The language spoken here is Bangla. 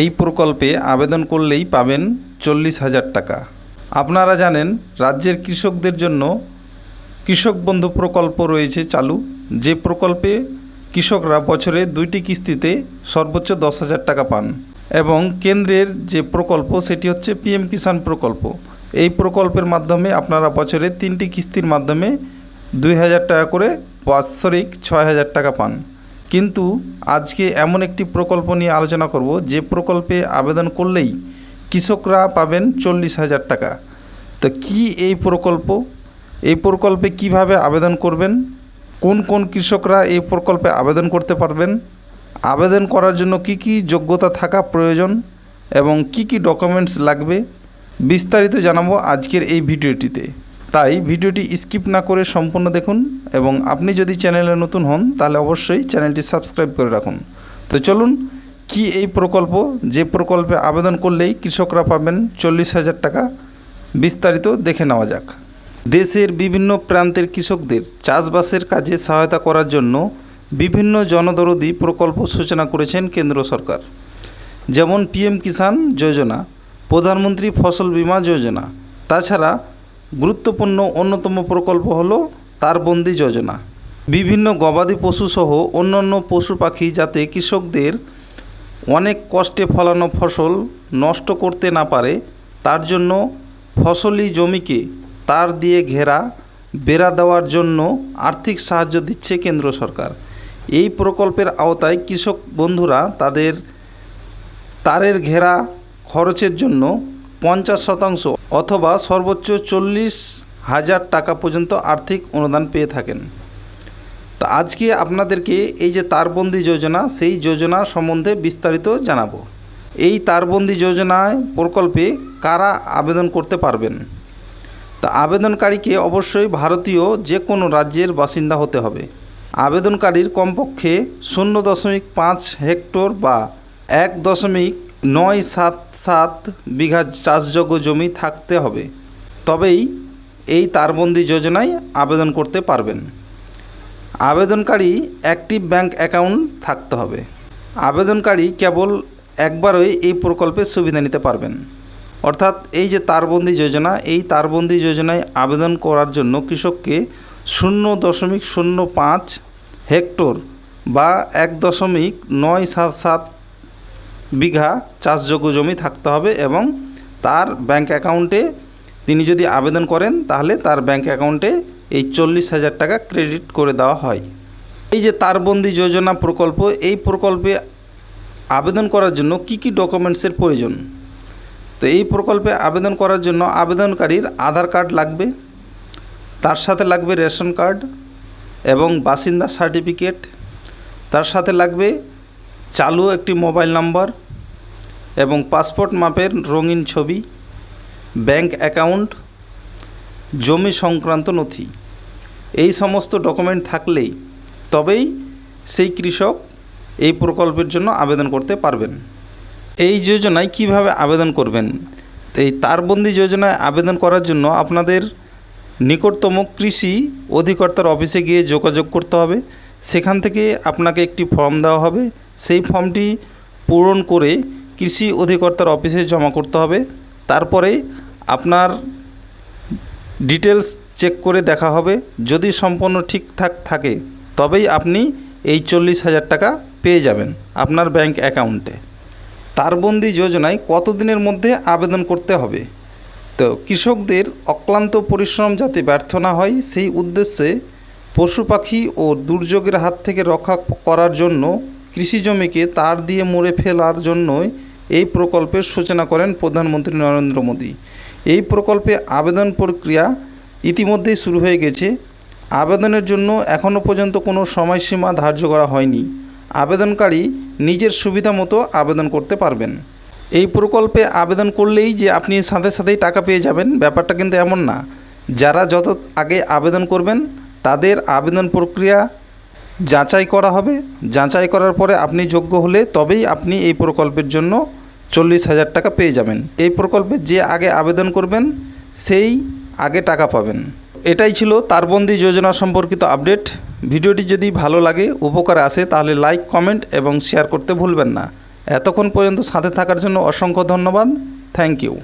এই প্রকল্পে আবেদন করলেই পাবেন চল্লিশ হাজার টাকা। আপনারা জানেন, রাজ্যের কৃষকদের জন্য কৃষক বন্ধু প্রকল্প রয়েছে চালু। যে প্রকল্পে কৃষকরা বছরে দুইটি কিস্তিতে সর্বোচ্চ দশ হাজার টাকা পান এবং কেন্দ্রের যে প্রকল্প, সেটি হচ্ছে পিএম কিষাণ প্রকল্প। এই প্রকল্পের মাধ্যমে আপনারা বছরে তিনটি কিস্তির মাধ্যমে দুই হাজার টাকা করে বাৎসরিক ছয় হাজার টাকা পান। কিন্তু আজকে এমন একটি প্রকল্প নিয়ে আলোচনা করব, যে প্রকল্পে আবেদন করলেই কৃষকরা পাবেন চল্লিশ হাজার টাকা। তো কি এই প্রকল্প? এই প্রকল্পে কীভাবে আবেদন করবেন? কোন কোন কৃষকরা এই প্রকল্পে আবেদন করতে পারবেন? আবেদন করার জন্য কি কি যোগ্যতা থাকা প্রয়োজন এবং কি কি ডকুমেন্টস লাগবে? বিস্তারিত জানাব আজকের এই ভিডিওটিতে। তাই ভিডিওটি স্কিপ না করে সম্পূর্ণ দেখুন এবং আপনি যদি চ্যানেলে নতুন হন, তাহলে অবশ্যই চ্যানেলটি সাবস্ক্রাইব করে রাখুন। তো চলুন, কি এই প্রকল্প? যে প্রকল্পে আবেদন করলেই কৃষকরা পাবেন চল্লিশ হাজার টাকা। বিস্তারিত দেখে নেওয়া যাক। দেশের বিভিন্ন প্রান্তের কৃষকদের চাষবাসের কাজে সহায়তা করার জন্য বিভিন্ন জনদরদি প্রকল্প সূচনা করেছেন কেন্দ্র সরকার। যেমন পিএম কিষাণ যোজনা, প্রধানমন্ত্রী ফসল বীমা যোজনা, তাছাড়া গুরুত্বপূর্ণ অন্যতম প্রকল্প হল তারবন্দি যোজনা। বিভিন্ন গবাদি পশুসহ অন্যান্য পশু পাখি যাতে কৃষকদের অনেক কষ্টে ফলানো ফসল নষ্ট করতে না পারে, তার জন্য ফসলি জমিকে তার দিয়ে ঘেরা, বেড়া দেওয়ার জন্য আর্থিক সাহায্য দিচ্ছে কেন্দ্র সরকার। এই প্রকল্পের আওতায় কৃষক বন্ধুরা তাদের তারের ঘেরা খরচের জন্য পঞ্চাশ শতাংশ অথবা সর্বোচ্চ চল্লিশ হাজার টাকা পর্যন্ত আর্থিক অনুদান পেয়ে থাকেন। তা আজকে আপনাদেরকে এই যে তারবন্দি যোজনা, সেই যোজনা সম্বন্ধে বিস্তারিত জানাব। এই তারবন্দি যোজনায় প্রকল্পে কারা আবেদন করতে পারবেন? তা আবেদনকারীকে অবশ্যই ভারতীয় যে কোনো রাজ্যের বাসিন্দা হতে হবে। আবেদনকারীর কমপক্ষে শূন্য দশমিক পাঁচ হেক্টর বা এক দশমিক নয় সাত সাত বিঘা চাষযোগ্য জমি থাকতে হবে। তবেই এই তারবন্দি যোজনায় আবেদন করতে পারবেন। আবেদনকারী অ্যাক্টিভ ব্যাংক অ্যাকাউন্ট থাকতে হবে। আবেদনকারী কেবল একবারই এই প্রকল্পের সুবিধা নিতে পারবেন। অর্থাৎ এই যে তারবন্দি যোজনা, এই তারবন্দি যোজনায় আবেদন করার জন্য কৃষককে শূন্য দশমিক শূন্য পাঁচ হেক্টর বা এক দশমিক নয় সাত সাত বিঘা চাষযোগ্য জমি থাকতে হবে এবং তার ব্যাংক অ্যাকাউন্টে তিনি যদি আবেদন করেন, তাহলে তার ব্যাংক অ্যাকাউন্টে এই চল্লিশ হাজার টাকা ক্রেডিট করে দেওয়া হয়। এই যে তারবন্দি যোজনা প্রকল্প, এই প্রকল্পে আবেদন করার জন্য কি কি ডকুমেন্টসের প্রয়োজন? তো এই প্রকল্পে আবেদন করার জন্য আবেদনকারীর আধার কার্ড লাগবে, তার সাথে লাগবে রেশন কার্ড এবং বাসিন্দা সার্টিফিকেট, তার সাথে লাগবে চালু একটি মোবাইল নাম্বার এবং পাসপোর্ট মাপের রঙিন ছবি, ব্যাংক অ্যাকাউন্ট, জমি সংক্রান্ত নথি। এই সমস্ত ডকুমেন্ট থাকলেই তবেই সেই কৃষক এই প্রকল্পের জন্য আবেদন করতে পারবেন। এই যোজনায় কীভাবে আবেদন করবেন? এই তারবন্দি যোজনায় আবেদন করার জন্য আপনাদের নিকটতম কৃষি অধিকর্তার অফিসে গিয়ে যোগাযোগ করতে হবে। সেখান থেকে আপনাকে একটি ফর্ম দেওয়া হবে। সেই ফর্মটি পূরণ করে কৃষি অধিকর্তার অফিসে জমা করতে হবে। তারপরে আপনার ডিটেলস চেক করে দেখা হবে। যদি সম্পূর্ণ ঠিকঠাক থাকে, তবেই আপনি এই চল্লিশ হাজার টাকা পেয়ে যাবেন আপনার ব্যাংক অ্যাকাউন্টে। তারবন্দি যোজনায় কতদিনের মধ্যে আবেদন করতে হবে? তো কৃষকদের অক্লান্ত পরিশ্রম যাতে ব্যর্থ না হয়, সেই উদ্দেশ্যে পশু পাখি ও দুর্যোগের হাত থেকে রক্ষা করার জন্য কৃষি জমিকে তার দিয়ে মুড়ে ফেলার জন্যই এই প্রকল্পের সূচনা করেন প্রধানমন্ত্রী নরেন্দ্র মোদী। এই প্রকল্পে আবেদন প্রক্রিয়া ইতিমধ্যেই শুরু হয়ে গেছে। আবেদনের জন্য এখনও পর্যন্ত কোনো সময়সীমা ধার্য করা হয়নি। আবেদনকারী নিজের সুবিধা মতো আবেদন করতে পারবেন। এই প্রকল্পে আবেদন করলেই যে আপনি সাথে সাথেই টাকা পেয়ে যাবেন, ব্যাপারটা কিন্তু এমন না। যারা যত আগে আবেদন করবেন, তাদের আবেদন প্রক্রিয়া যাচাই করা হবে। যাচাই করার পরে আপনি যোগ্য হলে তবেই আপনি এই প্রকল্পের জন্য চল্লিশ হাজার টাকা পেয়ে যাবেন। এই প্রকল্পে যে আগে আবেদন করবেন, সেই আগে টাকা পাবেন। এটাই ছিল তারবন্দি যোজনা সম্পর্কিত আপডেট। ভিডিওটি যদি ভালো লাগে, উপকার আসে, তাহলে লাইক, কমেন্ট এবং শেয়ার করতে ভুলবেন না। এতক্ষণ পর্যন্ত সাথে থাকার জন্য অসংখ্য ধন্যবাদ। Thank you.